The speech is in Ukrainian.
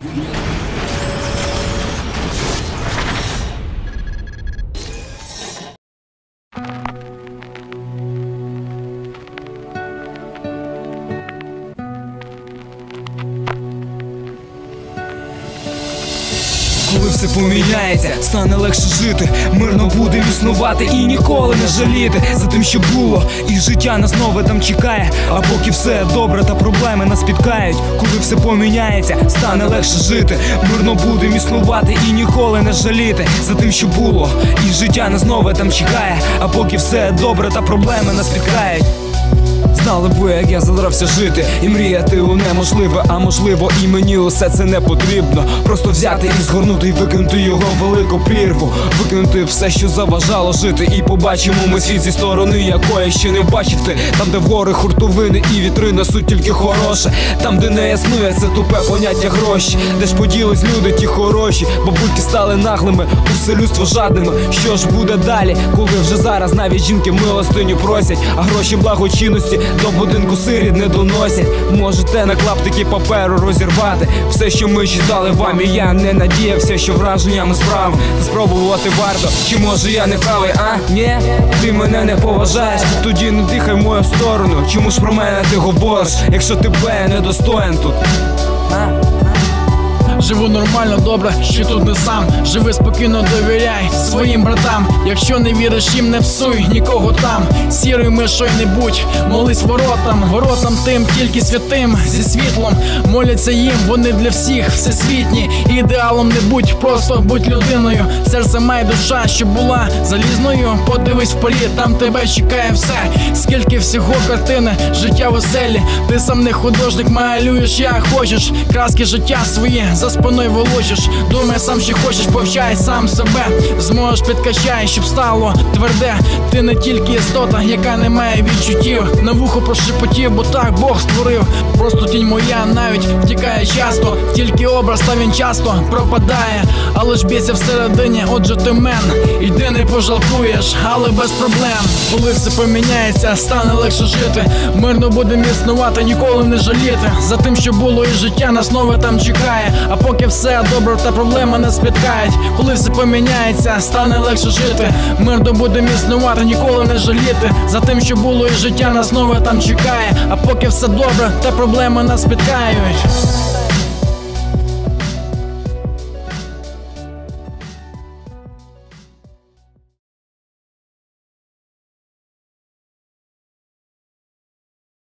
you Коли все поміняється, стане легше жити, мирно будем існувати і ніколи не жаліти за тим, що було, і життя нас нове там чекає. А поки все добре та проблеми нас спіткають. Коли все поміняється, стане легше жити, мирно будем існувати і ніколи не жаліти за тим, що було, і життя нас нове там чекає. А поки все добре та проблеми нас спіткають. Знали б ви, як я задрався жити і мріяти у неможливе, а можливо, і мені усе це не потрібно. Просто взяти і згорнути і викинути його в велику прірву, викинути все, що заважало жити, і побачимо ми світ зі сторони, якої ще не бачив ти. Там, де вгори хуртовини і вітри несуть тільки хороше. Там, де не існує, це тупе поняття гроші, де ж поділись люди, ті хороші, бабульки стали наглими, усе людство жадними. Що ж буде далі, коли вже зараз навіть жінки милостиню просять, а гроші благочинності до будинку сирі не доносять. Можете на клаптики паперу розірвати все, що ми читали вам, і я не надіявся, що враженнями справ та спробувати варто. Чи може я не правий, а ні? Ти мене не поважаєш, тоді не дихай в мою сторону. Чому ж про мене ти говориш, якщо тебе недостоин тут? А? Живу нормально, добре, що тут не сам. Живи спокійно, довіряй своїм братам. Якщо не віриш їм, не псуй нікого там. Сірою мишою не будь, молись воротам, воротам тим, тільки святим зі світлом. Моляться їм, вони для всіх всесвітні. Ідеалом не будь, просто будь людиною. Серце має душа, щоб була залізною. Подивись вперед, там тебе чекає все. Скільки всього картини, життя веселі. Ти сам не художник, малюєш, як хочеш. Краски життя свої за спиною волочиш. Думай сам, що хочеш, повчай сам себе. Зможеш підкачай, щоб стало тверде. Ти не тільки істота, яка не має відчуттів. На вухо прошепотів, бо так Бог створив. Просто тінь моя навіть втікає часто. Тільки образ та він часто пропадає. Але ж б'ється всередині, отже ти мен. Йди не пожалкуєш, але без проблем. Коли все поміняється, стане легше жити. Мирно будемо існувати, ніколи не жаліти. За тим, що було, і життя нас нове там чекає. А поки все добре, та проблеми не спіткають. Коли все поміняється, стане легше жити. Мирно будемо існувати, ніколи не жаліти. За тим, що було, і життя нас нове там чекає. А поки все добре, та проблеми нас спіткають.